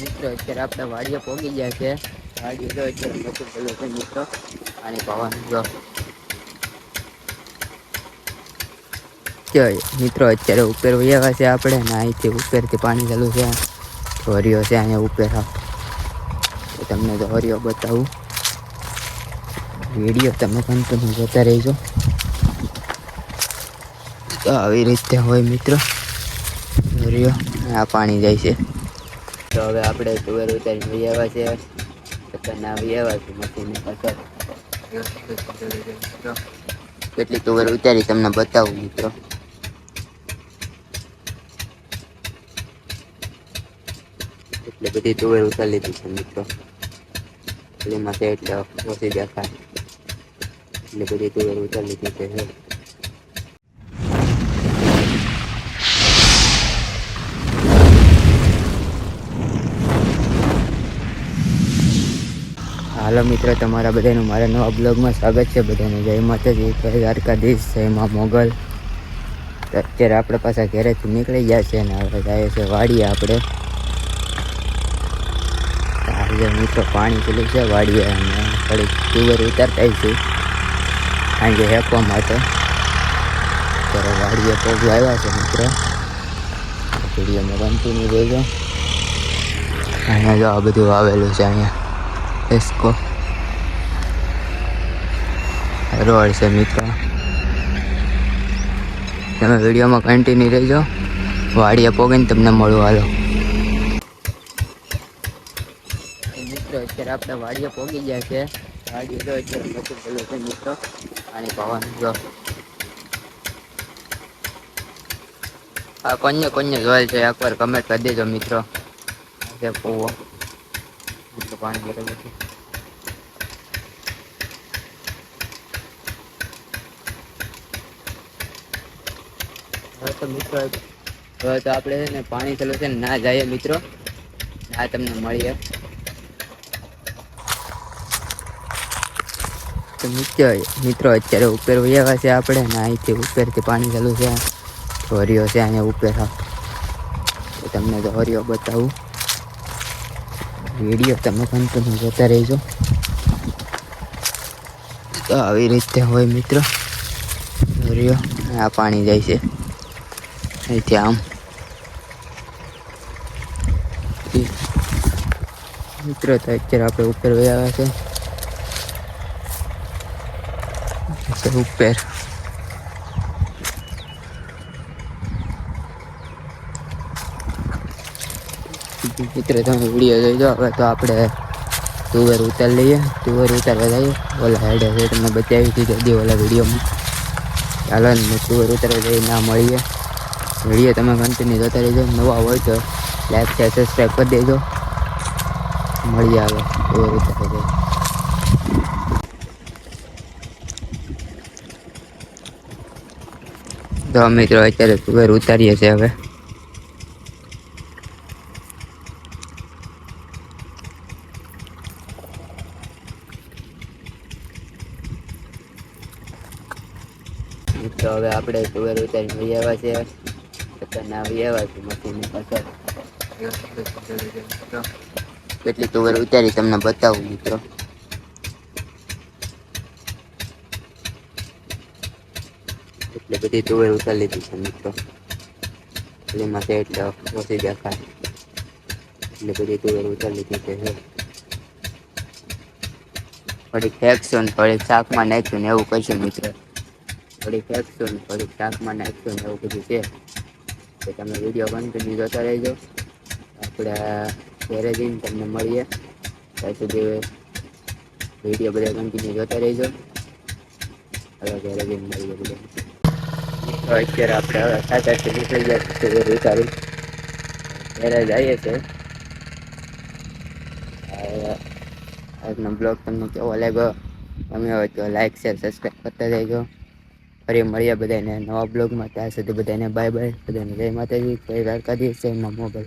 મિત્રો, અત્યારે આપણે વાડીએ પહોંચી ગયા છે. વાડીએ તો અત્યારે નતું પેલું છે મિત્રો. પાણી પાવાનું જો. મિત્રો, અત્યારે ઉપર વૈયા છે આપણે ને અહીંથી ઉપરથી પાણી ચાલુ છે. હરિયો છે અહીંયા ઉપર. તમને હરિયો બતાવું. વીડિયો તમે કન્ટિન્યુ જોતા રહેજો. તો આવી રીતે હોય મિત્રો. હરિયો, આ પાણી જાય છે. તો હવે આપણે તુવેર ઉતારી લઈ આવ્યા છે. અત્યારના આવી આવ્યા છે મશીન પાછળ. કેટલી તુવેર ઉતારી તમને બતાવું, મિત્રો. એટલે બધી તુવેર ઉતારી લીધી છે, મિત્રો. એમાં માટે એટલે ઓછી દેખાય એટલે બધી તુવેર ઉતારી લીધી છે હાલો મિત્રો, તમારા બધાનું મારા નવા બ્લોગમાં સ્વાગત છે. બધાને જય માતાજી, જય દ્વારકાધીશ, જય મોગલ. અત્યારે આપણે પાછા ઘેરેથી નીકળી ગયા છે અને આપણે જાય છે વાડીએ આપણે. આજે મિત્રો, પાણી પેલું છે વાડીએ અને થોડીક તુવેર ઉતારતા છે સાંજે હેકવા માટે. અત્યારે વાડીએ પગ આવ્યા છે મિત્રો. વિડીયોમાં કન્ટિન્યુ રહેજો અહીંયા જો આ બધું આવેલું છે અહીંયા. એસ્કો રોડ છે મિત્રો તમે વિડીયોમાં કન્ટિન્યુ રહેજો. વાડીએ પોગીને તમને મળું. હાલો. મિત્રો, અત્યારે આપણે વાડીએ પોગી ગયા છે. વાડીએ તો અત્યારે નતું પેલું છે મિત્રો. પાણી પાવાનું જો. આ કોને કોને જોયેલ છે? એકવાર કમેન્ટ કરી દેજો મિત્રો. છે પોવો. એટલું પાણી ભરેલું છે મિત્રો હવે તો આપણે ને પાણી ચાલુ છે ના જઈએ મિત્રો. ના તમને મળીએ. તો મિત્રો મિત્રો અત્યારે ઉપર વૈયા છે આપણે ને અહીંથી ઉપરથી પાણી ચાલુ છે. હરિયો છે અહીંયા ઉપર. તમને તો હરિયો બતાવું. વીડિયો તમે કંપની જોતા રહેજો. તો આવી રીતે હોય મિત્રો. હરિયો આ પાણી જાય છે. અહીંથી આમ. મિત્રો, તો અત્યારે આપણે ઉપર ગયા છે. તો ઉપર મિત્ર, તમે વીડિયો જોઈ દો હવે તો આપણે તુવેર ઉતાર લઈએ. તુવેર ઉતારવા જઈએ. ઓલા હેડે છે, તમને બતાવી દીધો દી ઓલા વિડીયોમાં ચાલો ને તુવેર ઉતારવા જઈએ, ના મળીએ. વીડિયો તમે કન્ટિન્યુ જોતા રહેજો. નવા હોય તો લાઈક શેર સબસ્ક્રાઈબ કરી દેજો. મળીએ આવે તુવેર ઉતારવા જઈએ. તો મિત્રો, અત્યારે તુવેર ઉતારીએ છીએ હવે. મિત્રો હવે આપણે તુવેર ઉતારી લઈ આવ્યા છે. અત્યારના આવી આવ્યા છે મશીનની પાછળ. કેટલી તુવેર ઉતારી તમને બતાવું, મિત્રો. એટલે બધી તુવેર ઉતારી લીધી છે, મિત્રો. એમાં છે એટલે ઓછી દેખાય. એટલે બધી તુવેર ઉતારી લીધી છે થોડીક ફેંકશું ને થોડીક શાકમાં નાખ્યું ને એવું કરશું, મિત્રો. થોડીક ફેંકશું ને થોડીક શાકમાં નાખશું ને એવું બધું છે. તો તમે વીડિયો કન્ટિન્યુ જોતા રહેજો. આપણે ઘરે જઈને તમને મળીએ. ત્યાં સુધી વીડિયો બધા કન્ટિન્યુ જોતા રહેજો. હવે ઘરે જઈને મળીએ બધા. અત્યારે આપણે હવે સાચા નીકળી જાય છે ઘરે જઈએ છે. આજનો બ્લોગ તમને કેવો લાગ્યો? તમે હોય તો લાઈક શેર સબસ્ક્રાઈબ કરતા જઈજો ફરી મળીએ બધાને નવા બ્લોગમાં. ત્યાં સુધી બધાને બાય બાય બધાને જય માતાજી. જય દ્વારકાધીશ. જય મા મોગલ.